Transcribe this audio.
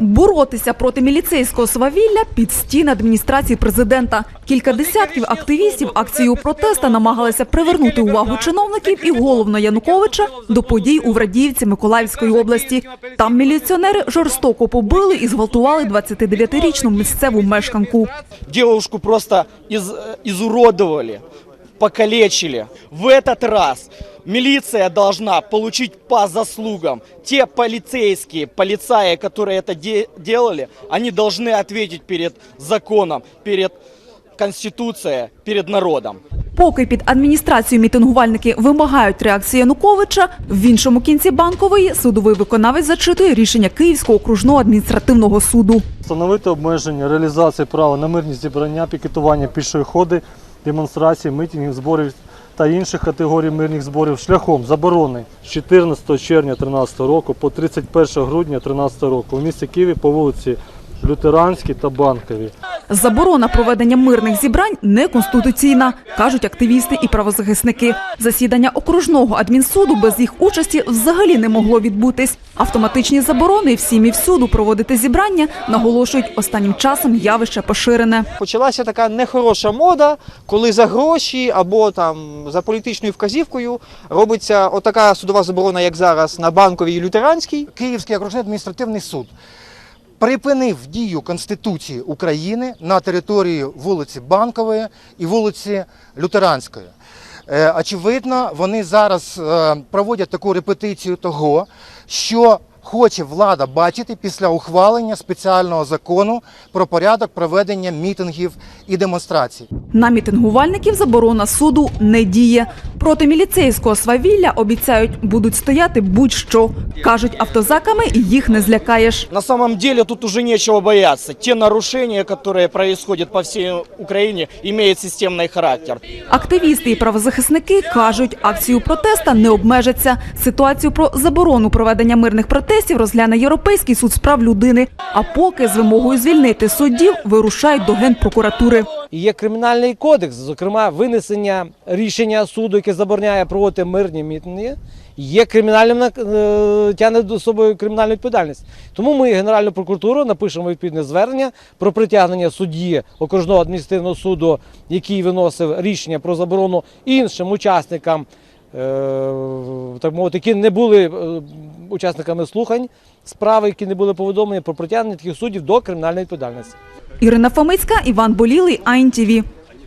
Боротися проти міліцейського свавілля під стіни адміністрації президента. Кілька десятків активістів акцією протеста намагалися привернути увагу чиновників і головно Януковича до подій у Врадіївці Миколаївської області. Там міліціонери жорстоко побили і зґвалтували 29-річну місцеву мешканку. девушку просто из, э, изуродовали, покалечили. В этот раз милиция должна получить по заслугам. Те полицейские, полицаи, которые это де- делали, они должны ответить перед законом, перед Конституцией, перед народом. Поки під адміністрацією мітингувальники вимагають реакції Януковича, в іншому кінці банкової судовий виконавець зачитує рішення Київського окружного адміністративного суду. Встановити обмеження реалізації права на мирні зібрання, пікетування пішої ходи, демонстрації, митингів, зборів та інших категорій мирних зборів шляхом заборони з 14 червня 2013 року по 31 грудня 2013 року у місті Києві по вулиці Лютеранській та Банковій. Заборона проведення мирних зібрань неконституційна, кажуть активісти і правозахисники. Засідання окружного адмінсуду без їх участі взагалі не могло відбутись. Автоматичні заборони всім і всюду проводити зібрання наголошують останнім часом явище поширене. почалася така нехороша мода, коли за гроші або там за політичною вказівкою робиться отака судова заборона, як зараз на банковій і лютеранській. Київський окружний адміністративний суд припинив дію Конституції України на території вулиці Банкової і вулиці Лютеранської. Е, Очевидно, вони зараз е, проводять таку репетицію того, що хоче влада бачити після ухвалення спеціального закону про порядок проведення мітингів і демонстрацій. На мітингувальників заборона суду не діє. Проти міліцейського свавілля обіцяють будуть стояти будь-що. кажуть, автозаками їх не злякаєш. На самом деле тут уже нечего бояться. Те нарушения, которые происходят по всей Украине, имеют системный характер. Активісти і правозахисники кажуть, акцію протеста не обмежаться. Ситуацію про заборону проведення мирних протестів розгляне Європейський суд з прав людини. А поки з вимогою звільнити суддів вирушають до генпрокуратури. Є кримінальний кодекс, зокрема, винесення рішення суду, яке забороняє проводити мирні мітинги, є кримінальним е, тягне до собою кримінальну відповідальність. Тому ми Генеральну прокуратуру напишемо відповідне звернення про притягнення судді окружного адміністративного суду, який виносив рішення про заборону іншим учасникам, е, так мовити, які не були е, учасниками слухань справи, які не були повідомлені про притягнення таких суддів до кримінальної відповідальності. Ірина Фомицька, Іван Болілий, АНТВ.